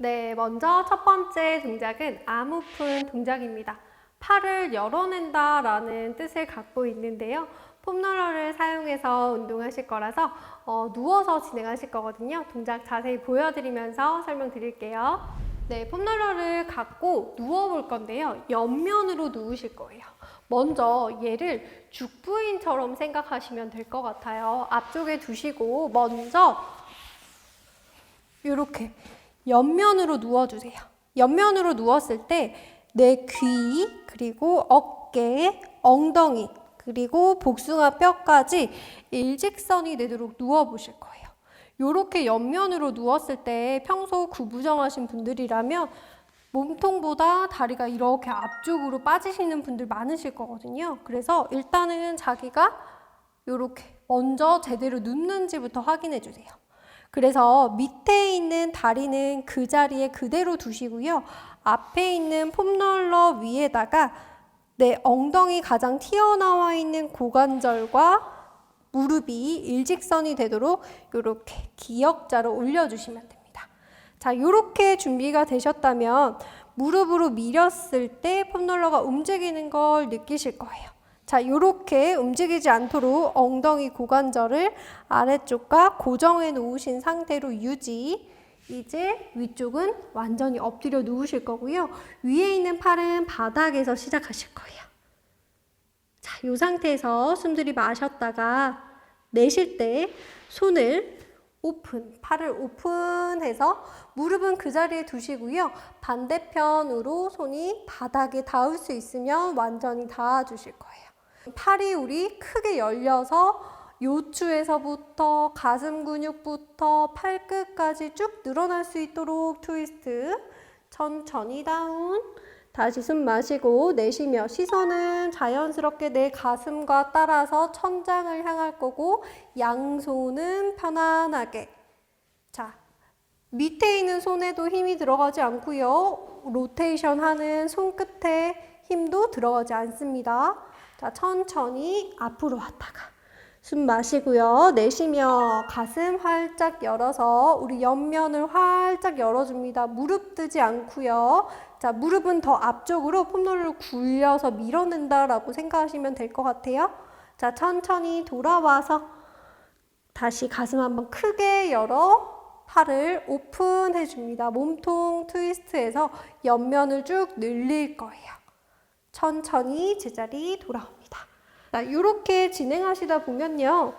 네, 먼저 첫 번째 동작은 암호푼 동작입니다. 팔을 열어낸다 라는 뜻을 갖고 있는데요. 폼롤러를 사용해서 운동하실 거라서 어, 누워서 진행하실 거거든요. 동작 자세히 보여드리면서 설명드릴게요. 네, 폼롤러를 갖고 누워볼 건데요. 옆면으로 누우실 거예요. 먼저 얘를 죽부인처럼 생각하시면 될 것 같아요. 앞쪽에 두시고 먼저 이렇게 옆면으로 누워주세요. 옆면으로 누웠을 때 내 귀, 그리고 어깨, 엉덩이, 그리고 복숭아 뼈까지 일직선이 되도록 누워보실 거예요. 이렇게 옆면으로 누웠을 때 평소 구부정하신 분들이라면 몸통보다 다리가 이렇게 앞쪽으로 빠지시는 분들 많으실 거거든요. 그래서 일단은 자기가 이렇게 먼저 제대로 눕는지부터 확인해 주세요. 그래서 밑에 있는 다리는 그 자리에 그대로 두시고요. 앞에 있는 폼롤러 위에다가 내 엉덩이 가장 튀어나와 있는 고관절과 무릎이 일직선이 되도록 이렇게 기역자로 올려주시면 됩니다. 자, 이렇게 준비가 되셨다면 무릎으로 밀었을 때 폼롤러가 움직이는 걸 느끼실 거예요. 자, 이렇게 움직이지 않도록 엉덩이 고관절을 아래쪽과 고정해 놓으신 상태로 유지. 이제 위쪽은 완전히 엎드려 누우실 거고요. 위에 있는 팔은 바닥에서 시작하실 거예요. 자, 이 상태에서 숨 들이 마셨다가 내쉴 때 손을 오픈, 팔을 오픈해서 무릎은 그 자리에 두시고요. 반대편으로 손이 바닥에 닿을 수 있으면 완전히 닿아주실 거예요. 팔이 우리 크게 열려서 요추에서부터 가슴 근육부터 팔끝까지 쭉 늘어날 수 있도록 트위스트. 천천히 다운. 다시 숨 마시고 내쉬며 시선은 자연스럽게 내 가슴과 따라서 천장을 향할 거고 양손은 편안하게. 자, 밑에 있는 손에도 힘이 들어가지 않고요. 로테이션 하는 손끝에 힘도 들어가지 않습니다. 자, 천천히 앞으로 왔다가 숨 마시고요. 내쉬며 가슴 활짝 열어서 우리 옆면을 활짝 열어줍니다. 무릎 뜨지 않고요. 자, 무릎은 더 앞쪽으로 폼롤러를 굴려서 밀어낸다라고 생각하시면 될 것 같아요. 자, 천천히 돌아와서 다시 가슴 한번 크게 열어 팔을 오픈해 줍니다. 몸통 트위스트해서 옆면을 쭉 늘릴 거예요. 천천히 제자리 돌아옵니다. 자, 이렇게 진행하시다 보면요.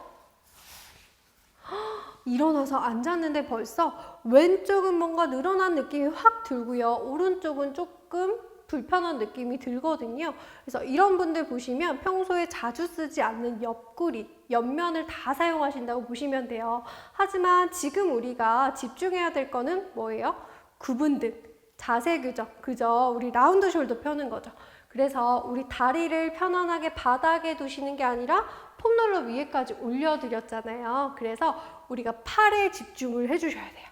일어나서 앉았는데 벌써 왼쪽은 뭔가 늘어난 느낌이 확 들고요. 오른쪽은 조금 불편한 느낌이 들거든요. 그래서 이런 분들 보시면 평소에 자주 쓰지 않는 옆구리, 옆면을 다 사용하신다고 보시면 돼요. 하지만 지금 우리가 집중해야 될 거는 뭐예요? 구분 등, 자세 교정, 그죠? 우리 라운드 숄더 펴는 거죠. 그래서 우리 다리를 편안하게 바닥에 두시는 게 아니라 폼롤러 위에까지 올려드렸잖아요. 그래서 우리가 팔에 집중을 해주셔야 돼요.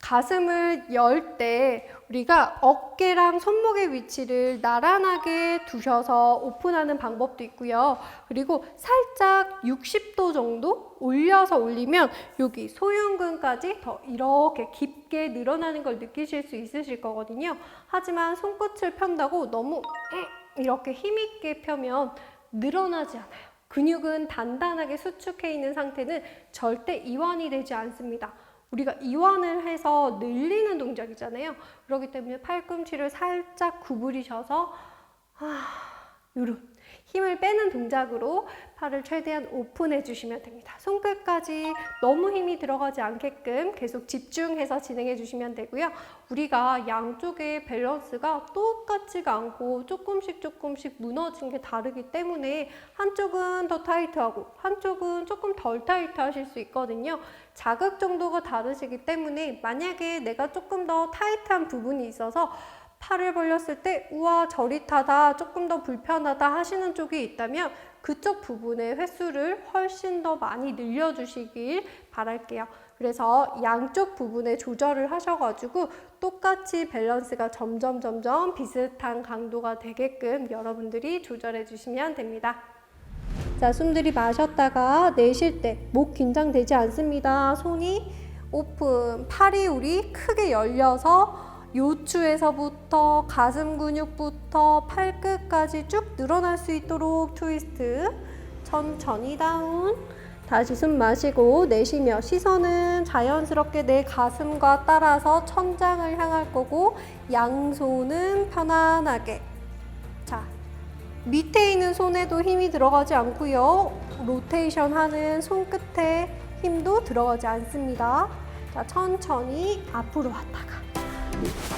가슴을 열 때 우리가 어깨랑 손목의 위치를 나란하게 두셔서 오픈하는 방법도 있고요. 그리고 살짝 60도 정도 올려서 올리면 여기 소흉근까지 더 이렇게 깊게 늘어나는 걸 느끼실 수 있으실 거거든요. 하지만 손끝을 편다고 너무 이렇게 힘있게 펴면 늘어나지 않아요. 근육은 단단하게 수축해 있는 상태는 절대 이완이 되지 않습니다. 우리가 이완을 해서 늘리는 동작이잖아요. 그렇기 때문에 팔꿈치를 살짝 구부리셔서 아, 요런 힘을 빼는 동작으로 팔을 최대한 오픈해 주시면 됩니다. 손끝까지 너무 힘이 들어가지 않게끔 계속 집중해서 진행해 주시면 되고요. 우리가 양쪽의 밸런스가 똑같지가 않고 조금씩 조금씩 무너진 게 다르기 때문에 한쪽은 더 타이트하고 한쪽은 조금 덜 타이트 하실 수 있거든요. 자극 정도가 다르시기 때문에 만약에 내가 조금 더 타이트한 부분이 있어서 팔을 벌렸을 때 우와 저릿하다 조금 더 불편하다 하시는 쪽이 있다면 그쪽 부분의 횟수를 훨씬 더 많이 늘려주시길 바랄게요. 그래서 양쪽 부분에 조절을 하셔가지고 똑같이 밸런스가 점점 점점 비슷한 강도가 되게끔 여러분들이 조절해 주시면 됩니다. 자, 숨 들이 마셨다가 내쉴 때 목 긴장되지 않습니다. 손이 오픈. 팔이 우리 크게 열려서 요추에서부터 가슴 근육부터 팔끝까지 쭉 늘어날 수 있도록 트위스트. 천천히 다운. 다시 숨 마시고 내쉬며 시선은 자연스럽게 내 가슴과 따라서 천장을 향할 거고 양손은 편안하게. 자, 밑에 있는 손에도 힘이 들어가지 않고요. 로테이션 하는 손끝에 힘도 들어가지 않습니다. 자, 천천히 앞으로 왔다가 Thank you.